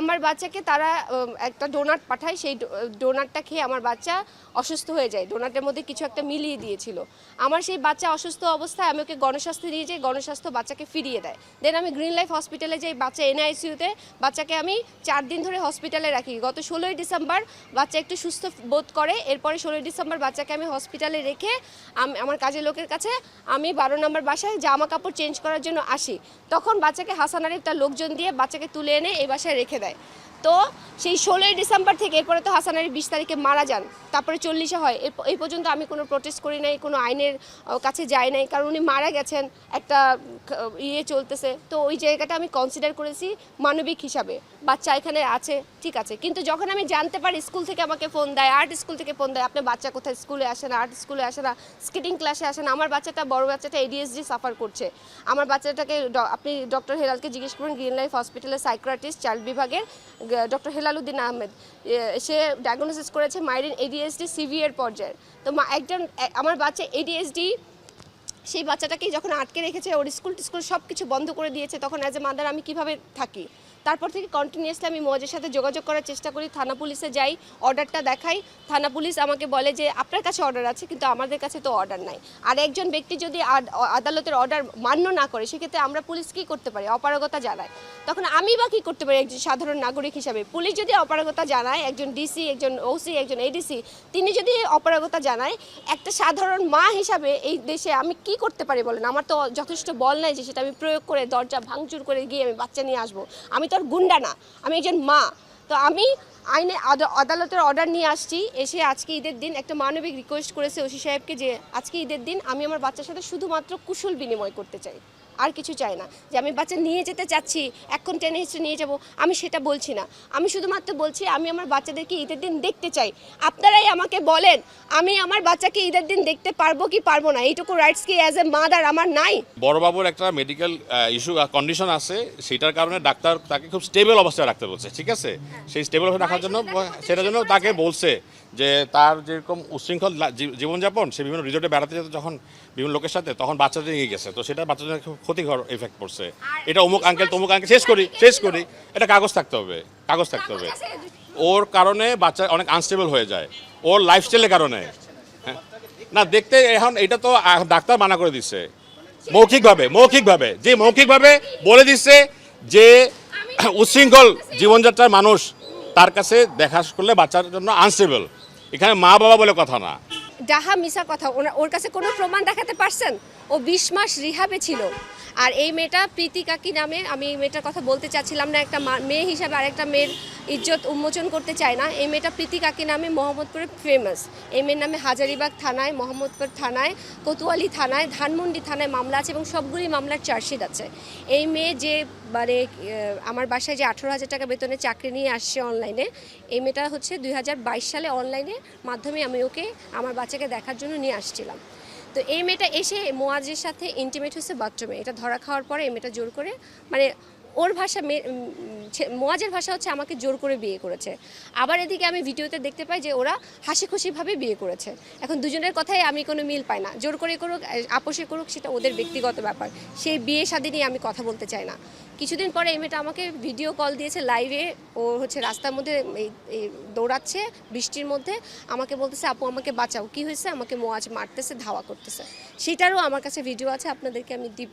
আমার বাচ্চাকে তারা একটা ডোনাট পাঠায়, সেই ডোনাটটা খেয়ে আমার বাচ্চা অসুস্থ হয়ে যায়। ডোনাটের মধ্যে কিছু একটা মিলিয়ে দিয়েছিল। আমার সেই বাচ্চা অসুস্থ অবস্থায় আমি ওকে গণস্বাস্থ্য নিয়ে যাই গণস্বাস্থ্য বাচ্চাকে ফিরিয়ে দেয়। দেন আমি গ্রিন লাইফ হসপিটালে যাই বাচ্চা এনআইসিউতে বাচ্চাকে আমি চার দিন ধরে হসপিটালে রাখি। গত ষোলোই ডিসেম্বর বাচ্চা একটু সুস্থ বোধ করে, এরপরে ষোলোই ডিসেম্বর বাচ্চাকে আমি হসপিটালে রেখে আমি, আমার কাজের লোকের কাছে আমি বারো নম্বর বাসায় জামা কাপড় চেঞ্জ করার জন্য আসি। তখন বাচ্চাকে হাসানার একটা লোকজন দিয়ে বাচ্চাকে তুলে এনে এই বাসায় রেখে দেয়। 对。তো সেই ষোলোই ডিসেম্বর থেকে এরপরে তো হাসান আলী বিশ তারিখে মারা যান। তারপরে চল্লিশে হয়। এই পর্যন্ত আমি কোনো প্রোটেস্ট করি নাই, কোনো আইনের কাছে যাই নাই। কারণ উনি মারা গেছেন, একটা ইয়ে চলতেছে। তো ওই জায়গাটা আমি কনসিডার করেছি মানবিক হিসাবে। বাচ্চা এখানে আছে, ঠিক আছে। কিন্তু যখন আমি জানতে পারি, স্কুল থেকে আমাকে ফোন দেয় আর্ট স্কুল থেকে ফোন দেয় আপনার বাচ্চা কোথায়? স্কুলে আসে না আর্ট স্কুলে আসে না স্কেটিং ক্লাসে আসে না আমার বাচ্চাটা, বড় বাচ্চাটা এডিএসডি সাফার করছে। আমার বাচ্চাটাকে আপনি ডক্টর হেলালকে জিজ্ঞেস করুন গ্রিন লাইফ হসপিটালের সাইক্রাটিস্ট চাইল্ড বিভাগের ডক্টর হেলালুদ্দিন আহমেদ সে ডায়াগনোসিস করেছে মাইরিন এডিএসডি সিভিয়ার পর্যায়ের। তো একজন আমার বাচ্চা এডিএসডি সেই বাচ্চাটাকে যখন আটকে রেখেছে, ওর স্কুল টিস্কুল সব কিছু বন্ধ করে দিয়েছে, তখন অ্যাজ এ মাদার আমি কীভাবে থাকি? তারপর থেকে কন্টিনিউসলি আমি মজের সাথে যোগাযোগ করার চেষ্টা করি, থানা পুলিশে যাই অর্ডারটা দেখাই। থানা পুলিশ আমাকে বলে যে, আপনার কাছে অর্ডার আছে, কিন্তু আমাদের কাছে তো অর্ডার নাই। আর একজন ব্যক্তি যদি আদ- আদালতের অর্ডার মান্য না করে, সেক্ষেত্রে আমরা পুলিশ কী করতে পারি? অপারগতা জানায়। তখন আমি বা কী করতে পারি একজন সাধারণ নাগরিক হিসাবে? পুলিশ যদি অপারগতা জানায়, একজন ডিসি একজন ওসি একজন এডিসি তিনি যদি অপারগতা জানায়, একটা সাধারণ মা হিসাবে এই দেশে আমি কি করতে পারি বলেন? আমার তো যথেষ্ট বল নাই যে সেটা আমি প্রয়োগ করে, দরজা ভাঙচুর করে গিয়ে আমি বাচ্চা নিয়ে আসব। আমি আর গুন্ডা না, আমি একজন মা। তো আমি আইনে আদ- আদালতের অর্ডার নিয়ে আসছি, এসে আজকে ঈদের দিন একটা মানবিক রিকোয়েস্ট করেছে ওসি সাহেবকে যে, আজকে ঈদের দিন আমি আমার বাচ্চার সাথে শুধুমাত্র কুশল বিনিময় করতে চাই। আর কিছু চাই না। যে আমি বাচ্চা নিয়ে যেতে চাচ্ছি এখন টেনে হিস্ট্রি নিয়ে যাব আমি সেটা বলছি না। আমি শুধুমাত্র বলছি আমি আমার বাচ্চাদেরকে ঈদের দিন দেখতে চাই। আপনারাই আমাকে বলেন আমি আমার বাচ্চাকে ঈদের দিন দেখতে পারব কি পারব না? এইটুকু রাইটস কি অ্যাজ এ মাদার আমার নাই? বড়বাবুর একটা মেডিকেল ইস্যু কন্ডিশন আছে। সেটার কারণে ডাক্তার তাকে খুব স্টেবল অবস্থায় রাখতে বলছে ঠিক আছে? সেই স্টেবল অবস্থায় রাখার জন্য সেটার জন্য তাকে বলছে যে তার যেরকম উশৃঙ্খল জীবনযাপন সে বিভিন্ন রিজোর্টে বেড়াতে যেত যখন বিভিন্ন লোকের সাথে তখন বাচ্চাদের নিয়ে গেছে। তো সেটা বাচ্চাদের খুব ক্ষতিকর এফেক্ট পড়ছে। এটা অমুক আঙ্কেল তমুক আঙ্কেল শেষ করি শেষ করি। এটা কাগজ থাকতে হবে কাগজ থাকতে হবে। ওর কারণে বাচ্চা অনেক আনস্টেবল হয়ে যায় ওর লাইফস্টাইলের কারণে। হ্যাঁ। না দেখতে এখন এটা তো ডাক্তার মানা করে দিচ্ছে মৌখিকভাবে মৌখিকভাবে যে মৌখিকভাবে বলে দিচ্ছে যে উচ্ছৃঙ্খল জীবনযাত্রার মানুষ তার কাছে দেখা করলে বাচ্চার জন্য আনস্টেবল এখানে মা বাবা বলে কথা না। ডাহা মিশা কথা ওর কাছে কোনো প্রমাণ দেখাতে পারছেন? ও বিশ মাস রিহাবে ছিল। আর এই মেয়েটা প্রীতি কাকি নামে? আমি এই মেয়েটার কথা বলতে চাচ্ছিলাম না, একটা মেয়ে হিসাবে আরেকটা মেয়ের ইজ্জত উন্মোচন করতে চায় না। এই মেয়েটা প্রীতি কাকি নামে? মোহাম্মদপুরে ফেমাস এই মেয়ের নামে হাজারিবাগ থানায়, মোহাম্মদপুর থানায়, কোতোয়ালি থানায়, ধানমন্ডি থানায় মামলা আছে এবং সবগুলি মামলার চার্জশিট আছে। এই মেয়ে যে মানে আমার বাসায় যে আঠেরো হাজার টাকা বেতনে চাকরি নিয়ে আসছে অনলাইনে এই মেয়েটা হচ্ছে দুই হাজার বাইশ সালে অনলাইনে মাধ্যমে আমি ওকে, আমার বাচ্চাকে দেখার জন্য নিয়ে আসছিলাম। তো এই মেয়েটা এসে মোয়াজের সাথে ইন্টিমেট হয়েছে বাথরুমে এটা ধরা খাওয়ার পরে এই মেয়েটা জোর করে মানে ওর ভাষা মোয়াজের ভাষা হচ্ছে আমাকে জোর করে বিয়ে করেছে। আবার এদিকে আমি ভিডিওতে দেখতে পাই যে ওরা হাসি খুশিভাবে বিয়ে করেছে। এখন দুজনের কথাই আমি কোনো মিল পাই না। জোর করে করুক আপোষে করুক, সেটা ওদের ব্যক্তিগত ব্যাপার। সেই বিয়ে শাদী নিয়ে আমি কথা বলতে চাই না। কিছুদিন পরে এই মেয়েটা আমাকে ভিডিও কল দিয়েছে লাইভে। ও হচ্ছে রাস্তার মধ্যে দৌড়াচ্ছে, বৃষ্টির মধ্যে। আমাকে বলতেছে, আপু, আমাকে বাঁচাও। কি হয়েছে? আমাকে মোয়াজ মারতেছে, ধাওয়া করতেছে। সেটারও আমার কাছে ভিডিও আছে, আপনাদেরকে আমি দিব।